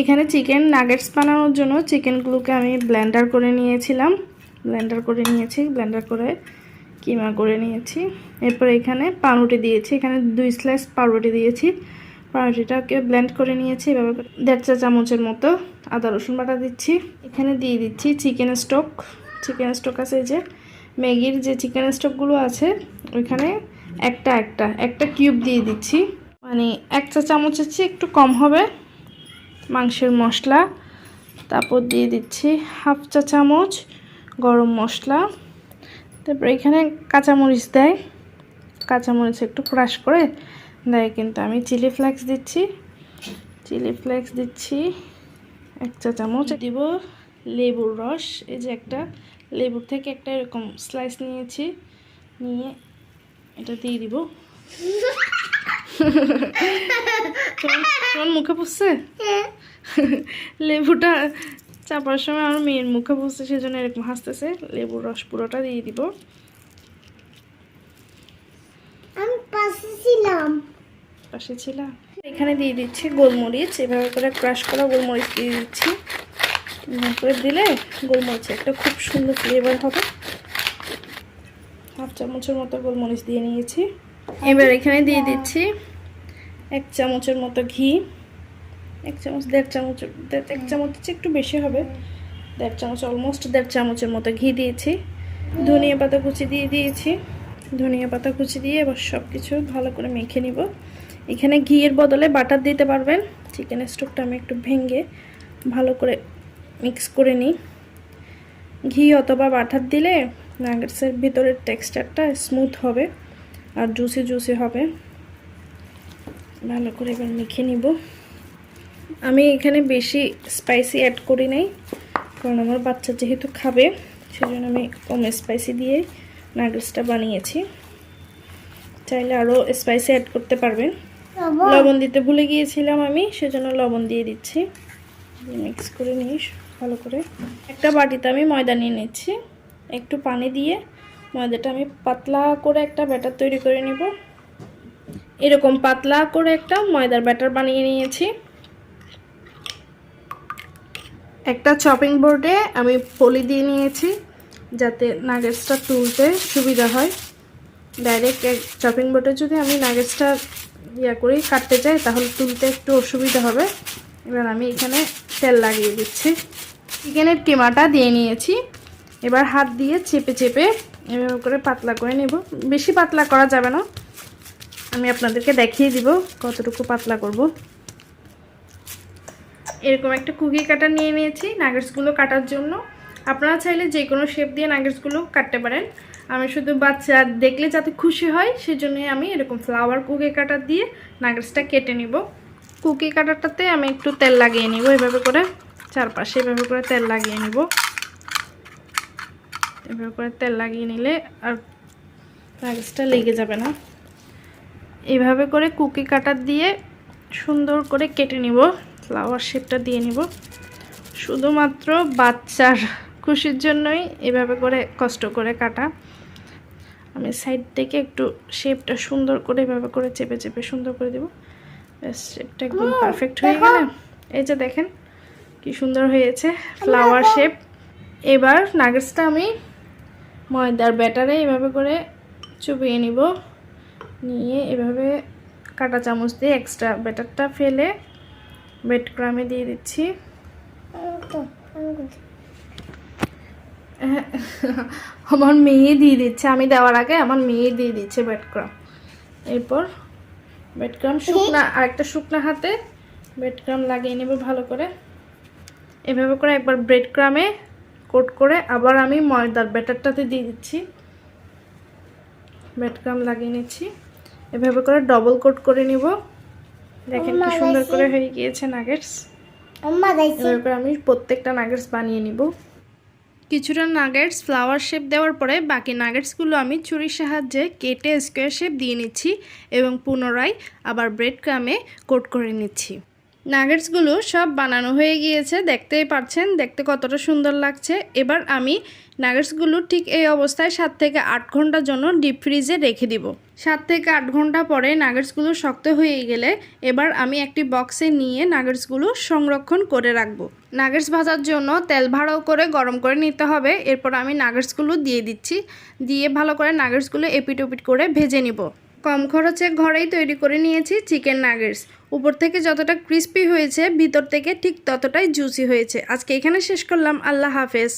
এখানে chicken nuggets বানানোর জন্য চিকেনগুলোকে আমি ব্লেন্ডার করে নিয়েছিলাম। ব্লেন্ডার করে নিয়েছি, ব্লেন্ডার করে কিমা করে নিয়েছি। এরপর এখানে পাউরুটি দিয়েছি, এখানে দুই স্লাইস পাউরুটি দিয়েছি। পাউরুটিটাকে ব্লেন্ড করে নিয়েছি, এভাবে দেড় চা চামচের মতো আদা, রসুন বাটা দিচ্ছি। এখানে দিয়ে দিচ্ছি চিকেন স্টক। চিকেন স্টক আছে যে, ম্যাগির যে চিকেন স্টকগুলো আছে, ওইখানে একটা একটা একটা কিউব দিয়ে দিচ্ছি। মানে এক চা চামচের চেয়ে একটু কম হবে। মাংসের মশলা, তারপর দিয়ে দিচ্ছি হাফ চা চামচ গরম মশলা। তারপর এখানে কাঁচামরিচ দেয়। কাঁচামরিচ একটু ক্রাশ করে দেয়, কিন্তু আমি চিলি ফ্লেক্স দিচ্ছি। চিলি ফ্লেক্স দিচ্ছি এক চা চামচ। দিব লেবুর রস। এই যে একটা লেবুর থেকে একটা এরকম স্লাইস নিয়েছি। নিয়ে এটা দিয়ে দিব। তোমার মুখে পুষছে লেবুটা চাপার সময় আমার মেয়ের মুখে পুষছে সেজন্য এরকম হাসতেছে। লেবুর রস পুরোটা দিয়ে দিব। আমি পাশে ছিলাম। পাশে ছিলাম এখানে দিয়ে দিচ্ছি গোলমরিচ। এভাবে করে ক্রাশ করা গোলমরিচ দিয়ে দিচ্ছি। করে দিলে গোলমরিচ একটা খুব সুন্দর ফ্লেভার হবে। হাফ চামচের মতো গোলমরিচ দিয়ে নিয়েছি। এবার এখানে দিয়ে দিচ্ছি এক চামচের মতো ঘি। এক চামচ, দেড় চামচ এক চামচ একটু বেশি হবে। দেড় চামচ অলমোস্ট দেড় চামচের মতো ঘি দিয়েছি। ধনিয়া পাতা কুচি দিয়ে দিয়েছি। ধনিয়া পাতা কুচি দিয়ে এবার সব কিছু ভালো করে মেখে নিব। এখানে ঘিয়ের বদলে বাটার দিতে পারবেন। চিকেনের স্টোভটা আমি একটু ভেঙে ভালো করে মিক্স করে নিই। ঘি অথবা বাটার দিলে নাগেটসের ভিতরের টেক্সচারটা স্মুথ হবে। আর জুসি জুসি হবে। ভালো করে এবার মেখে নিব। আমি এখানে বেশি স্পাইসি অ্যাড করি নাই কারণ আমার বাচ্চা যেহেতু খাবে সেজন্য আমি কম স্পাইসি দিয়ে নাগেটসটা বানিয়েছি। চাইলে আরও স্পাইসি অ্যাড করতে পারবেন। লবণ। দিতে ভুলে গিয়েছিলাম আমি সেজন্য লবণ দিয়ে দিচ্ছি। মিক্স করে নিস ভালো করে। একটা বাটিতে আমি ময়দা নিয়ে নিচ্ছি একটু পানি দিয়ে ময়দাটা আমি পাতলা করে একটা ব্যাটার তৈরি করে নিব। এরকম পাতলা করে একটা ময়দার ব্যাটার বানিয়ে নিয়েছি। একটা চপিং বোর্ডে আমি পলি দিয়ে নিয়েছি, যাতে নাগেটসটা তুলতে সুবিধা হয়। ডাইরেক্ট চপিং বোর্ডে যদি আমি নাগেটসটা ইয়া করি, কাটতে চাই তাহলে তুলতে একটু অসুবিধা হবে। এবার আমি এখানে তেল লাগিয়ে দিচ্ছি। চিকেনের টিমাটা দিয়ে নিয়েছি। এবার হাত দিয়ে চেপে চেপে এভাবে করে পাতলা করে নেব। বেশি পাতলা করা যাবে না। আমি আপনাদেরকে দেখিয়ে দিব কতটুকু পাতলা করব। এরকম একটা কুকি কাটা নিয়ে নিয়েছি নাগেটসগুলো কাটার জন্য। আপনারা চাইলে যে কোনো শেপ দিয়ে নাগেটসগুলো কাটতে পারেন। আমি শুধু বাচ্চা দেখলে যাতে খুশি হয়, সেজন্যই আমি এরকম ফ্লাওয়ার কুকি কাটার দিয়ে নাগেটসটা কেটে নিব। কুকি কাটারটাতে আমি একটু তেল লাগিয়ে নিব, এভাবে করে চারপাশে এভাবে করে তেল লাগিয়ে নিব। এভাবে করে তেল লাগিয়ে নিলে আর নাগেটসটা লেগে যাবে না। এভাবে করে কুকি কাটার দিয়ে সুন্দর করে কেটে নিব ফ্লাওয়ার শেপটা দিয়ে নিব। শুধুমাত্র বাচ্চার খুশির জন্যই এভাবে করে কষ্ট করে কাটা। আমি সাইড থেকে একটু শেপটা সুন্দর করে এভাবে করে চেপে চেপে সুন্দর করে দেবো। শেপটা একদম পারফেক্ট হয়ে গেলে। এই যে দেখেন কি সুন্দর হয়েছে ফ্লাওয়ার শেপ এবার নাগেটসটা আমি ময়দার ব্যাটারে এভাবে করে চুবিয়ে নিব। নিয়ে এভাবে কাটা চামচ দিয়ে এক্সট্রা ব্যাটারটা ফেলে বেড ক্রামে দিয়ে দিচ্ছি। হ্যাঁ, আমার মেয়ে দিয়ে দিচ্ছে। আমি দেওয়ার আগে আমার মেয়ে দিয়ে দিচ্ছে বেড ক্রাম এরপর বেড ক্রাম শুকনা আরেকটা শুকনা হাতে বেড ক্রাম লাগিয়ে নেব ভালো করে। এভাবে করে একবার ব্রেড ক্রামে কোট করে আবার আমি ময়দার ব্যাটারটাতে দিয়ে দিচ্ছি। ব্রেড ক্রাম লাগিয়ে নিচ্ছি। এভাবে করে ডবল কোট করে নিব। দেখেন কি সুন্দর করে হয়ে গিয়েছে নাগেটস করে আমি প্রত্যেকটা নাগেটস বানিয়ে নিব। কিছুটা নাগেটস ফ্লাওয়ার শেপ দেওয়ার পরে বাকি নাগেটসগুলো আমি ছুরির সাহায্যে কেটে স্কোয়ার শেপ দিয়ে নিচ্ছি এবং পুনরায় আবার ব্রেড ক্রামে কোট করে নিচ্ছি। নাগেটসগুলো সব বানানো হয়ে গিয়েছে, দেখতেই পাচ্ছেন, দেখতে কতটা সুন্দর লাগছে। এবার আমি নাগেটসগুলো ঠিক এই অবস্থায় সাত থেকে আট ঘণ্টার জন্য ডিপ ফ্রিজে রেখে দিব। সাত থেকে আট ঘণ্টা পরে নাগেটসগুলো শক্ত হয়ে গেলে এবার আমি একটি বক্সে নিয়ে নাগেটসগুলো সংরক্ষণ করে রাখব। নাগেটস ভাজার জন্য তেল ভাড়াও করে গরম করে নিতে হবে। এরপর আমি নাগেটসগুলো দিয়ে দিচ্ছি। দিয়ে ভালো করে নাগেটসগুলো এপিট ওপিট করে ভেজে নিব। কম খরচে ঘরেই তৈরি করে নিয়েছি চিকেন নাগেটস। উপর থেকে যতটা ক্রিস্পি হয়েছে, ভিতর থেকে ঠিক ততটাই জুসি হয়েছে। আজকে এখানে শেষ করলাম। আল্লাহ হাফেজ।